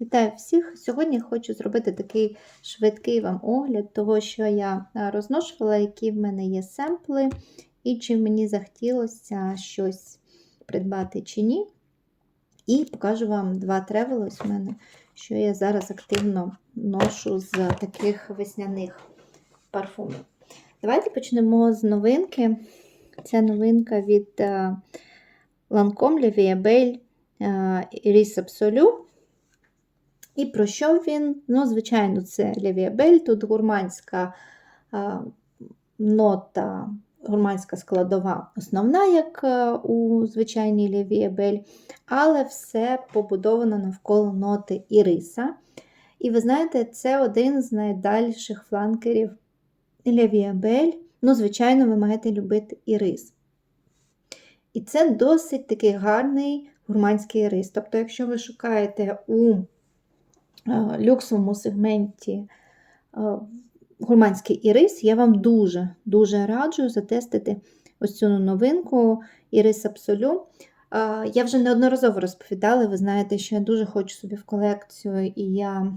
Вітаю всіх! Сьогодні хочу зробити такий швидкий вам огляд того, що я е, розношувала, які в мене є семпли, і чи мені захотілося щось придбати чи ні. І покажу вам два тревели ось в мене, що я зараз активно ношу з таких весняних парфумів. Давайте почнемо з новинки. Це новинка від е, Lancome La Vie Belle е, Iris Absolu. І про що він? Ну, звичайно, це левіабель, тут гурманська нота, гурманська складова основна, як у звичайній левіабель, але все побудовано навколо ноти іриса. І ви знаєте, це один з найдальших фланкерів левіабель. Ну, звичайно, ви маєте любити ірис. І це досить такий гарний гурманський ірис. Тобто, якщо ви шукаєте у люксовому сегменті гурманський ірис, я вам дуже-дуже раджу затестити ось цю новинку Ірис Абсолю. Я вже неодноразово розповідала, ви знаєте, що я дуже хочу собі в колекцію, і я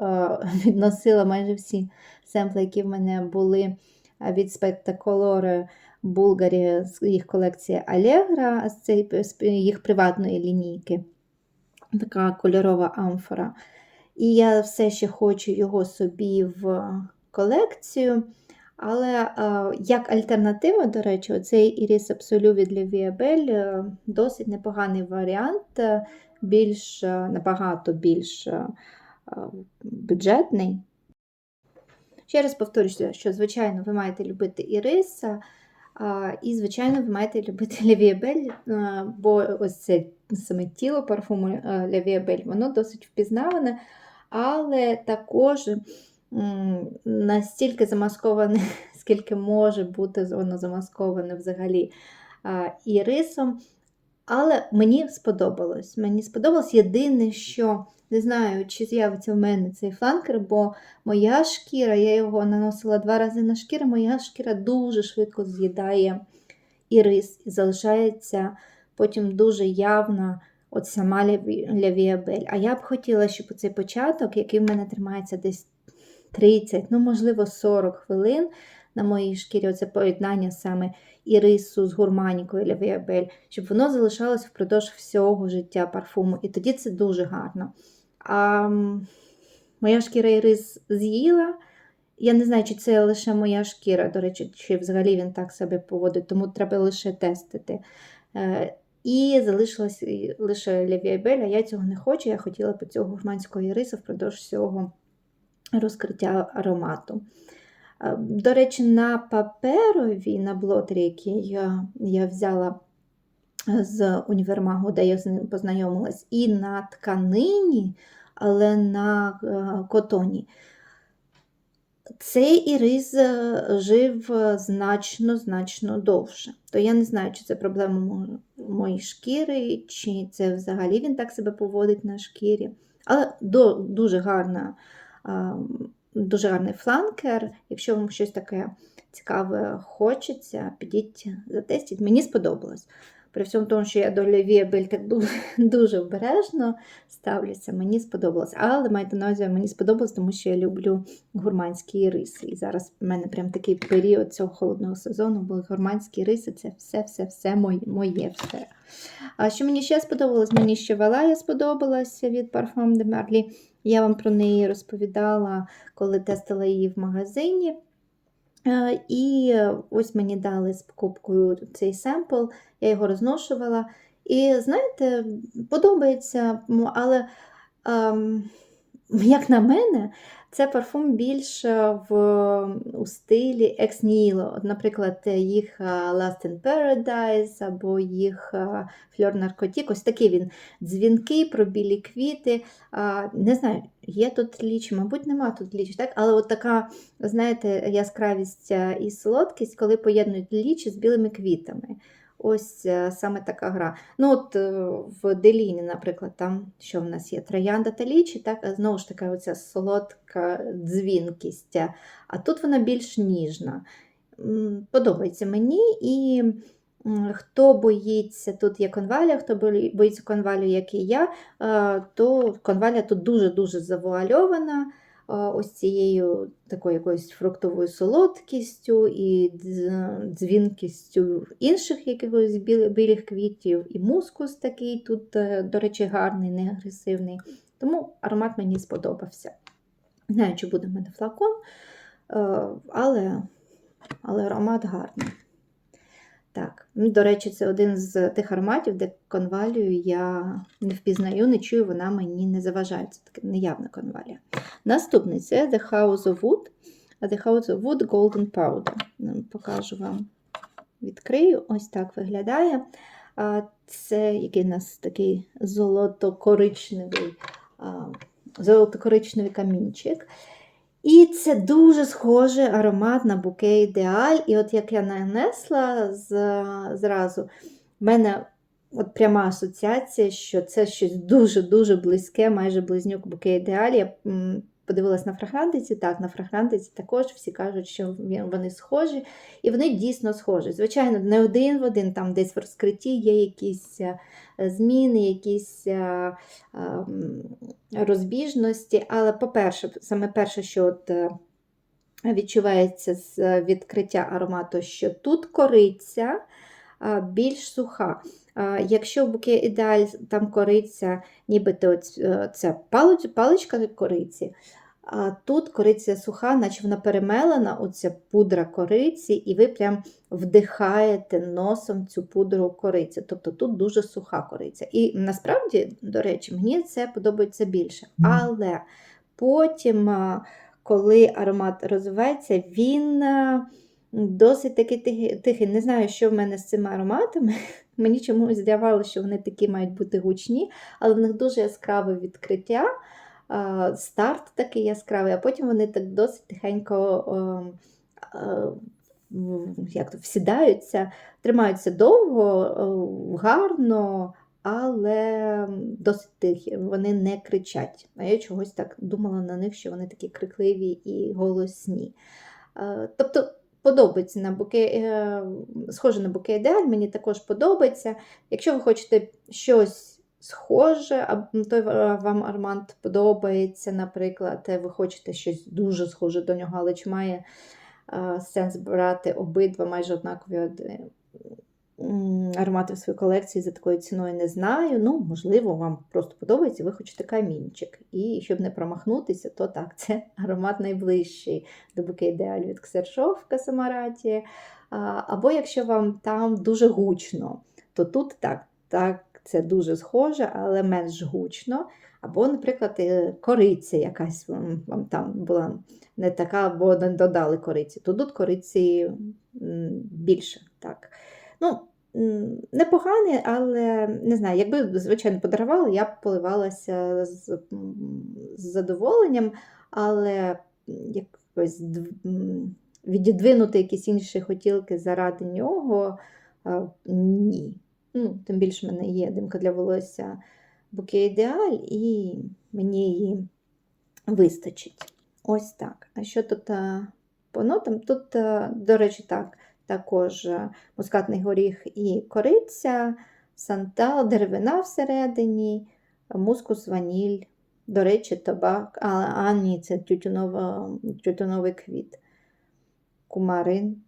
відносила майже всі семпли, які в мене були від Spectacolor Bulgari з їх колекції Allegro, з їх приватної лінійки. Така кольорова амфора. І я все ще хочу його собі в колекцію. Але як альтернатива, до речі, оцей Іріс Absolu від Лівіабель досить непоганий варіант, більш, набагато більш бюджетний. Ще раз повторюся, що, звичайно, ви маєте любити Іриса, і, звичайно, ви маєте любити Левіабель, бо ось це саме тіло парфуму Левіабель, воно досить впізнаване але також настільки замасковане, скільки може бути воно замасковане взагалі і рисом. Але мені сподобалось. Мені сподобалось єдине, що не знаю, чи з'явиться в мене цей фланкер, бо моя шкіра, я його наносила два рази на шкіру, моя шкіра дуже швидко з'їдає і рис, і залишається потім дуже явна от сама лявіабель. А я б хотіла, щоб цей початок, який в мене тримається десь 30, ну, можливо, 40 хвилин на моїй шкірі, оце поєднання саме ірису з гурманікою лявіабель, щоб воно залишалось впродовж всього життя парфуму. І тоді це дуже гарно. А моя шкіра ірис з'їла. Я не знаю, чи це лише моя шкіра, до речі, чи взагалі він так себе поводить, тому треба лише тестити. Е, і залишилась лише левіабель, а я цього не хочу. Я хотіла б цього гурманського ірису впродовж всього розкриття аромату. До речі, на паперові, на блотері, який я, я взяла з універмагу, де я з ним познайомилась, і на тканині, але на котоні. Цей ірис е, жив значно-значно довше. То я не знаю, чи це проблема моєї шкіри, чи це взагалі він так себе поводить на шкірі. Але дуже гарна, дуже гарний фланкер. Якщо вам щось таке цікаве хочеться, підіть затестіть. Мені сподобалось. При всьому тому, що я до Левіабель так дуже, обережно ставлюся, мені сподобалось. Але майте на увазі, мені сподобалось, тому що я люблю гурманські риси. І зараз в мене прям такий період цього холодного сезону, бо гурманські риси це все-все-все моє. моє все. А що мені ще сподобалось? Мені ще Валая сподобалася від Parfum de Marly. Я вам про неї розповідала, коли тестила її в магазині. Е, і ось мені дали з покупкою цей семпл, я його розношувала. І, знаєте, подобається, але, ем, як на мене, це парфум більш в, у стилі Ex Nihilo. Наприклад, їх Last in Paradise або їх Fleur Narcotic. Ось такий він дзвінкий про білі квіти. Не знаю, є тут ліч, мабуть, нема тут ліч, так? але от така, знаєте, яскравість і солодкість, коли поєднують ліч з білими квітами. Ось е, саме така гра. Ну от е, В Деліні, наприклад, там що в нас є троянда та лічі, так, знову ж таки, оця солодка дзвінкість. А тут вона більш ніжна. Подобається мені і Хто боїться, тут є конвалія, хто боїться конвалію, як і я, е, то конвалія тут дуже-дуже завуальована е, ось цією такою якоюсь фруктовою солодкістю і дзвінкістю інших якихось білих квітів, і мускус такий тут, е, до речі, гарний, не агресивний. Тому аромат мені сподобався. Не знаю, чи буде в мене флакон, але, але аромат гарний. Так, ну, до речі, це один з тих ароматів, де конвалію я не впізнаю, не чую, вона мені не заважає. Це така неявна конвалія. Наступний це The House of Wood. The House of Wood Golden Powder. Покажу вам. Відкрию, ось так виглядає. Це який у нас такий золото-коричневий, а, камінчик. І це дуже схожий аромат на буке ідеаль. І от як я нанесла з- зразу, в мене от пряма асоціація, що це щось дуже-дуже близьке, майже близнюк буке ідеаль. Я подивилась на фрагрантиці, так, на фрагрантиці також всі кажуть, що вони схожі, і вони дійсно схожі. Звичайно, не один в один, там десь в розкритті є якісь е, зміни, якісь е, ем, розбіжності. Але, по-перше, саме перше, що от е, відчувається з відкриття аромату, що тут кориця більш суха. Якщо в буке ідеаль там кориця, нібито це паличка кориці, а тут кориця суха, наче вона перемелена, оця пудра кориці, і ви прям вдихаєте носом цю пудру кориці. Тобто тут дуже суха кориця. І насправді, до речі, мені це подобається більше. Але потім, коли аромат розвивається, він досить такий тихий. тихий. Не знаю, що в мене з цими ароматами. Мені чомусь здавалося, що вони такі мають бути гучні, але в них дуже яскраве відкриття старт такий яскравий, а потім вони так досить тихенько як то, всідаються, тримаються довго, гарно, але досить тихі. Вони не кричать. А я чогось так думала на них, що вони такі крикливі і голосні. Тобто подобається на буке, е, схоже на буке ідеаль, мені також подобається. Якщо ви хочете щось схоже, а той вам аромат подобається, наприклад, ви хочете щось дуже схоже до нього, але чи має сенс брати обидва майже однакові аромати в свою колекцію за такою ціною не знаю. Ну, можливо, вам просто подобається, ви хочете камінчик. І щоб не промахнутися, то так, це аромат найближчий до буке ідеаль від Ксершов в Касамараті. Або якщо вам там дуже гучно, то тут так, так, це дуже схоже, але менш гучно. Або, наприклад, е, кориця якась вам, там була не така, бо не додали кориці. Тут кориці більше. Так. Ну, непоганий, але не знаю, якби, звичайно, подарували, я б поливалася з, з задоволенням, але якось віддвинути якісь інші хотілки заради нього ні. Ну, тим більше в мене є димка для волосся буке ідеаль, і мені її вистачить. Ось так. А що тут по нотам? Тут, до речі, так, також мускатний горіх і кориця, сантал, деревина всередині, мускус, ваніль. До речі, табак, а, а ні, це тютюновий квіт, кумарин.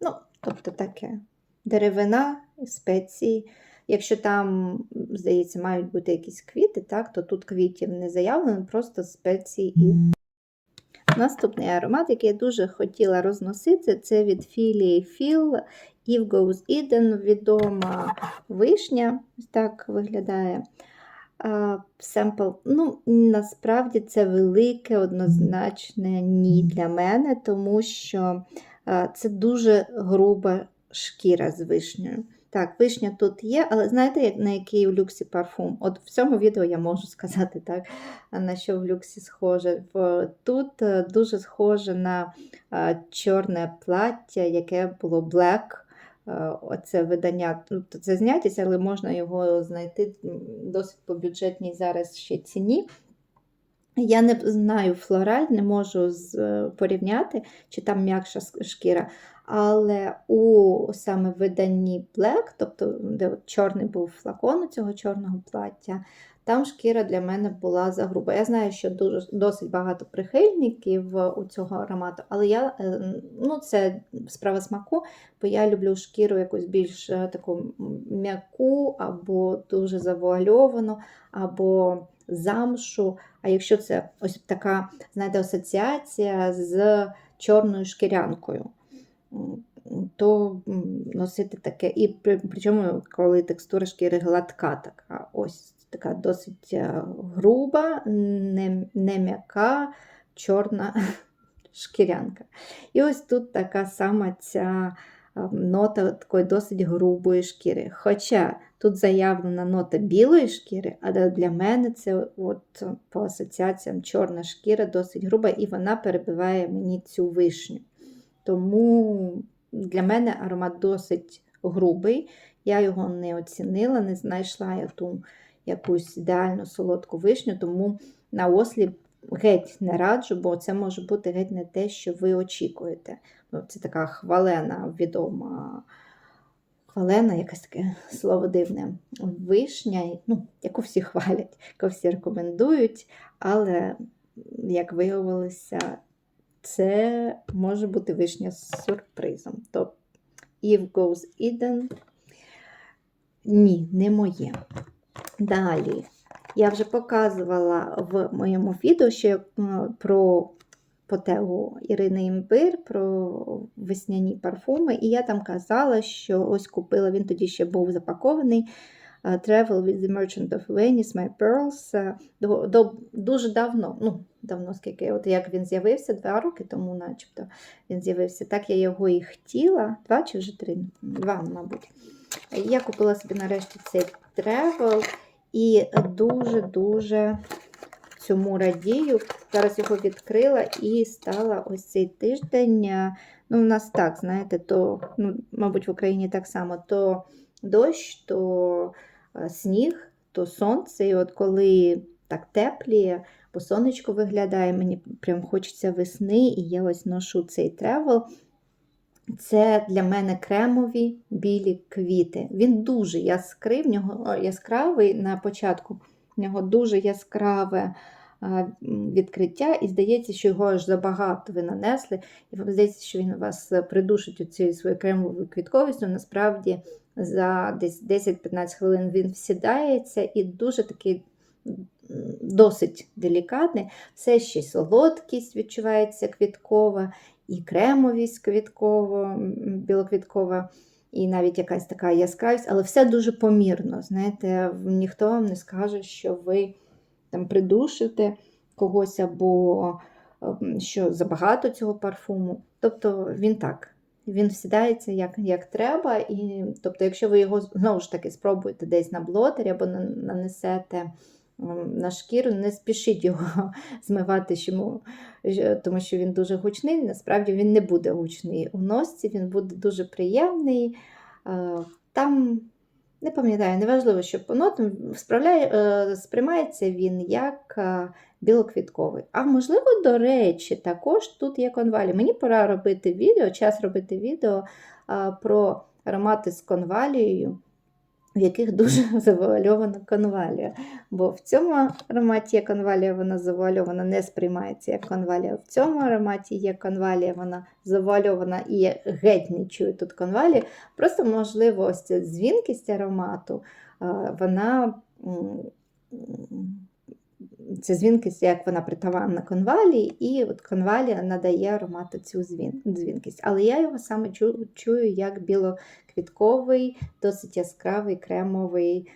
Ну, тобто таке. Деревина, спеції. Якщо там, здається, мають бути якісь квіти, так, то тут квітів не заявлено, просто спеції і. Наступний аромат, який я дуже хотіла розносити, це від філії Філ Eve Goes Eden, відома вишня. Так виглядає. Семпл, ну, насправді це велике, однозначне ні для мене, тому що це дуже груба шкіра з вишнею. Так, вишня тут є, але знаєте, як, на який у люксі парфум? От в цьому відео я можу сказати так, на що в люксі схоже. Тут е, дуже схоже на е, чорне плаття, яке було Black. Е, Оце видання, тобто це знятість, але можна його знайти досить по бюджетній зараз ще ціні. Я не знаю флораль, не можу порівняти, чи там м'якша шкіра. Але у саме виданні Black, тобто де чорний був флакон у цього чорного плаття, там шкіра для мене була загруба. Я знаю, що дуже досить багато прихильників у цього аромату, але я е, ну, це справа смаку, бо я люблю шкіру якусь більш е, таку м'яку, або дуже завуальовану, або замшу. А якщо це ось така, знаєте, асоціація з чорною шкірянкою, то носити таке. І при- причому, коли текстура шкіри гладка, така ось така досить е, груба, не, не м'яка, чорна шкірянка. І ось тут така сама ця е, нота такої досить грубої шкіри. Хоча тут заявлена нота білої шкіри, але для мене це от по асоціаціям чорна шкіра досить груба, і вона перебиває мені цю вишню. Тому для мене аромат досить грубий. Я його не оцінила, не знайшла я ту якусь ідеальну солодку вишню, тому на осліп геть не раджу, бо це може бути геть не те, що ви очікуєте. Ну, Це така хвалена, відома, хвалена, якесь таке слово дивне. Вишня, ну, яку всі хвалять, яку всі рекомендують, але, як виявилося, це може бути вишня з сюрпризом. То Eve Goes Eden ні, не моє. Далі. Я вже показувала в моєму відео ще е, про потегу Ірини Імбир, про весняні парфуми, і я там казала, що ось купила, він тоді ще був запакований. Е, Travel with the Merchant of Venice, My Pearls. е, До, до, дуже давно, ну, давно скільки, от як він з'явився, два роки тому, начебто, він з'явився. Так я його і хотіла. Два чи вже три? Два, мабуть. Я купила собі нарешті цей тревел і дуже-дуже цьому радію. Зараз його відкрила і стала ось цей тиждень. е, Ну, у нас так, знаєте, то, ну, мабуть, в Україні так само, то дощ, то сніг, то сонце. І от коли так тепліє, бо сонечко виглядає, мені прям хочеться весни, і я ось ношу цей тревел. Це для мене кремові білі квіти. Він дуже яскравий, в нього яскравий на початку. В нього дуже яскраве відкриття, і здається, що його аж забагато ви нанесли. І вам здається, що він вас придушить цією своєю кремовою квітковістю. Насправді за десь 10-15 хвилин він всідається і дуже такий досить делікатний. Все ще солодкість відчувається квіткова і кремовість квіткова, білоквіткова, і навіть якась така яскравість, але все дуже помірно. Знаєте, ніхто вам не скаже, що ви там придушите когось або ем, що забагато цього парфуму. Тобто він так. Він всідається як, як треба, і тобто, якщо ви його знову ж таки спробуєте десь на блотері або нанесете ем, на шкіру, не спішіть його змивати, тому що він дуже гучний. Насправді він не буде гучний у носці, він буде дуже приємний. Е, Там, не пам'ятаю, неважливо, що по нотам справляє, е, сприймається він як е, білоквітковий. А можливо, до речі, також тут є конвалі. Мені пора робити відео, час робити відео е, про аромати з конвалією. В яких дуже завуальована конвалія. Бо в цьому ароматі є конвалія, вона завуальована, не сприймається як конвалія. В цьому ароматі є конвалія, вона завуальована і я геть не чую тут конвалії. Просто, можливо, ось ця дзвінкість аромату, вона. Це дзвінкість, як вона притаманна конвалії, і от конвалія надає аромату цю дзвінкість. Але я його саме чу- чую як білоквітковий, досить яскравий кремовий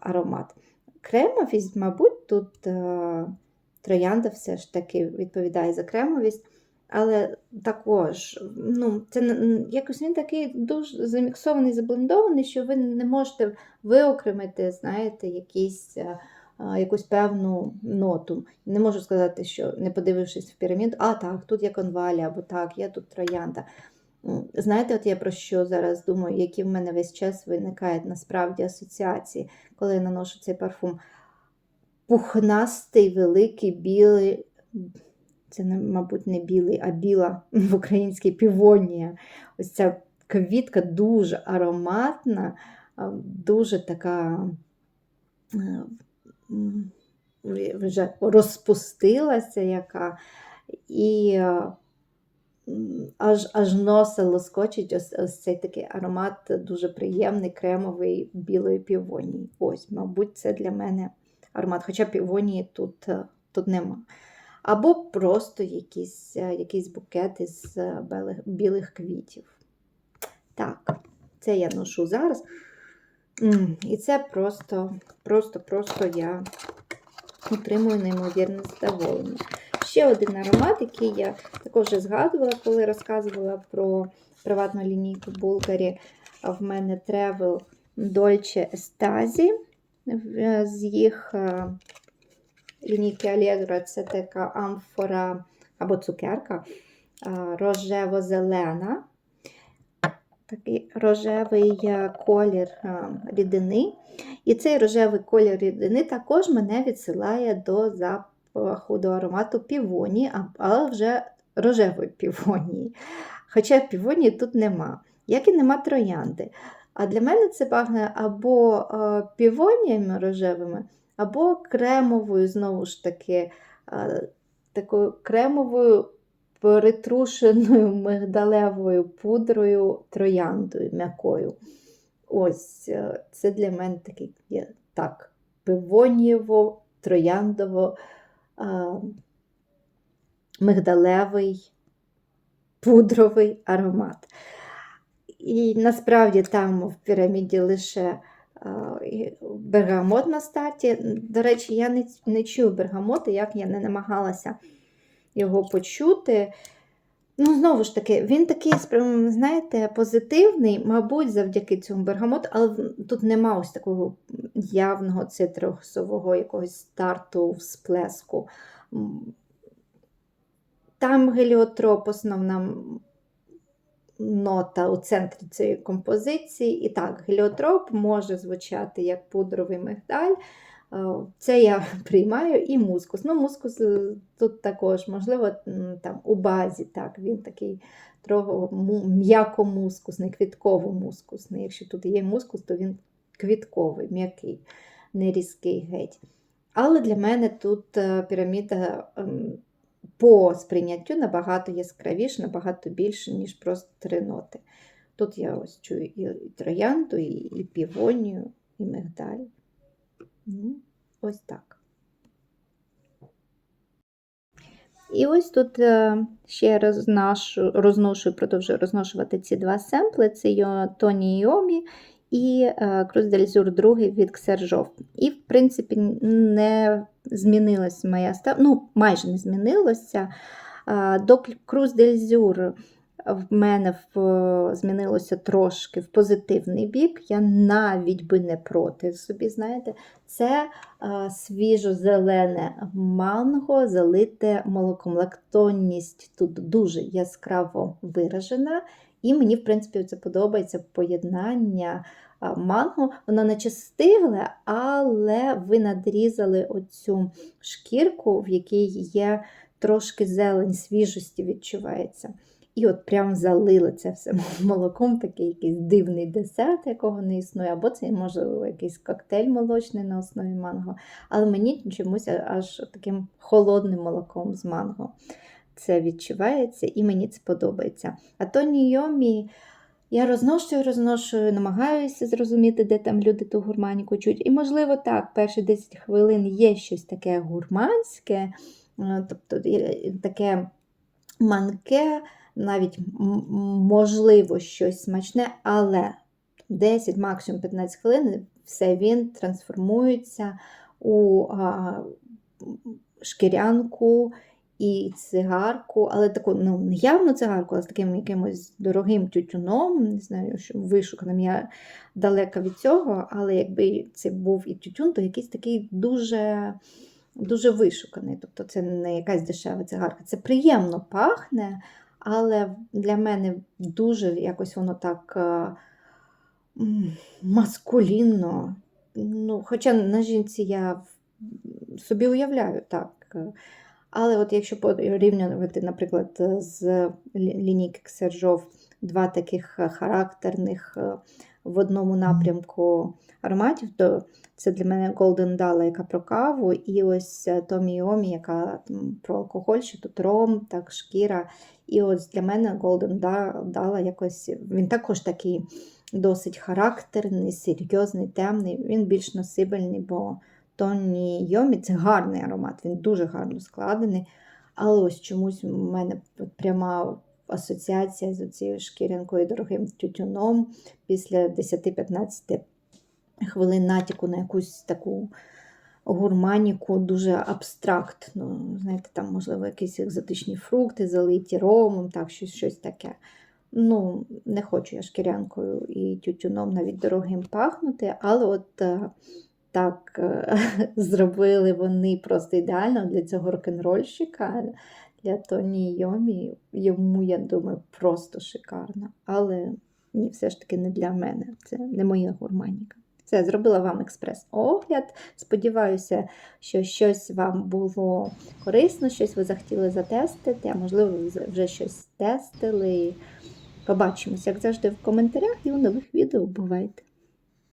аромат. Кремовість, мабуть, тут а, троянда все ж таки відповідає за кремовість. Але також, ну, це якось він такий дуже заміксований, заблендований, що ви не можете виокремити, знаєте, якісь, а, якусь певну ноту. Не можу сказати, що не подивившись в піраміду, а так, тут є конвалія, або так, є тут троянда. Знаєте, от я про що зараз думаю, які в мене весь час виникають насправді асоціації, коли я наношу цей парфум. Пухнастий, великий, білий Це, мабуть, не білий, а біла в українській півонія. Ось ця квітка дуже ароматна, дуже така е, вже- розпустилася, яка, і е, аж, аж носа лоскочить ось, ось цей такий аромат дуже приємний, кремовий білої півонії. Ось, мабуть, це для мене аромат, хоча півонії тут, е, тут нема. Або просто якийсь, е, якийсь букет із е, білих квітів. Так, це я ношу зараз. І це просто, просто, просто я отримую неймовірне задоволення. Ще один аромат, який я також згадувала, коли розказувала про приватну лінійку Булгарі. В мене Travel Dolce Estasi. З їх е, лінійки Allegro це така амфора або цукерка е, рожево-зелена. Такий рожевий е, колір е, рідини. І цей рожевий колір рідини також мене відсилає до запаху, до аромату півонії, а- але вже рожевої півонії. Хоча півонії тут нема, як і нема троянди. А для мене це пахне або е, півоніями рожевими, або кремовою, знову ж таки, такою кремовою перетрушеною мигдалевою пудрою трояндою м'якою. Ось е, це для мене такий є, так, пивонієво, трояндово, мигдалевий, пудровий аромат. І насправді там в піраміді лише бергамот на старті. До речі, я не, не чую бергамоту, як я не намагалася його почути. Ну, знову ж таки, він такий, знаєте, позитивний, мабуть, завдяки цьому бергамоту, але тут нема ось такого явного цитрусового якогось старту всплеску. Там геліотроп, основна нота у центрі цієї композиції. І так, геліотроп може звучати як пудровий мигдаль. Е, Це я приймаю і мускус. Ну, мускус е, тут також, можливо, там у базі, так, він такий м'яко-мускусний, квітково-мускусний. Якщо тут є мускус, то він квітковий, м'який, не різкий геть. Але для мене тут е, піраміда ем, по сприйняттю набагато яскравіше, набагато більше, ніж просто три ноти. Тут я ось чую і троянду, і півонію, і мигдаль. Ось так. І ось тут е, ще розношу, розношу, продовжую розношувати ці два семпли: це Тоні і е, Круз дель Зюр другий від Ксержов. І, в принципі, не змінилась моя став... ну, майже не змінилося. Е, До Круз дель Зюр в мене в, змінилося трошки в позитивний бік. Я навіть би не проти собі, знаєте, це а, свіжо-зелене манго, залите молоком. Лактонність тут дуже яскраво виражена. І мені, в принципі, це подобається поєднання манго. Воно наче стигле, але ви надрізали оцю шкірку, в якій є трошки зелень, свіжості відчувається. І от прям залили це все молоком, такий якийсь дивний десерт, якого не існує, або це можливо якийсь коктейль молочний на основі манго. Але мені чомусь аж таким холодним молоком з манго це відчувається, і мені це подобається. А то Нійомі я розношую, розношую, намагаюся зрозуміти, де там люди ту гурманіку чують. І, можливо, так, перші 10 хвилин є щось таке гурманське, е, тобто таке манке, навіть можливо щось смачне, але 10, максимум 15 хвилин все він трансформується у а, шкірянку і цигарку, але таку ну, не явну цигарку, а з таким якимось дорогим тютюном, не знаю, що вишуканим. Я далека від цього, але якби це був і тютюн, то якийсь такий дуже. Дуже вишуканий, тобто це не якась дешева цигарка. Це приємно пахне, але для мене дуже якось воно так е, маскулінно. Ну, хоча на жінці я собі уявляю так. е, Але от якщо порівнювати, наприклад, з лі- лінійки Ксержов два таких е, характерних е, в одному напрямку ароматів, то це для мене Golden Dala, яка про каву, і ось Томі Йомі, яка про алкоголь, що тут ром, так, шкіра. І ось для мене Da- Dala якось він також такий досить характерний, серйозний, темний. Він більш носибельний, бо Тоні Йомі це гарний аромат, він дуже гарно складений. Але ось чомусь у мене пряма асоціація з цією шкірянкою дорогим тютюном після 10-15 хвилин натяку на якусь таку гурманіку, дуже абстрактну. Знаєте, там, можливо, якісь екзотичні фрукти, залиті ромом, так, щось, щось таке. Ну, не хочу я шкірянкою і тютюном навіть дорогим пахнути, але от е, так е, зробили вони просто ідеально для цього рок-н-рольщика, для Тоні Йомі. Йому, я думаю, просто шикарно. Але ні, все ж таки не для мене. Це не моя гурманіка. Все, зробила вам експрес-огляд. Сподіваюся, що щось вам було корисно, щось ви захотіли затестити, а можливо, ви вже щось тестили. Побачимось, як завжди, в коментарях і у нових відео. Бувайте!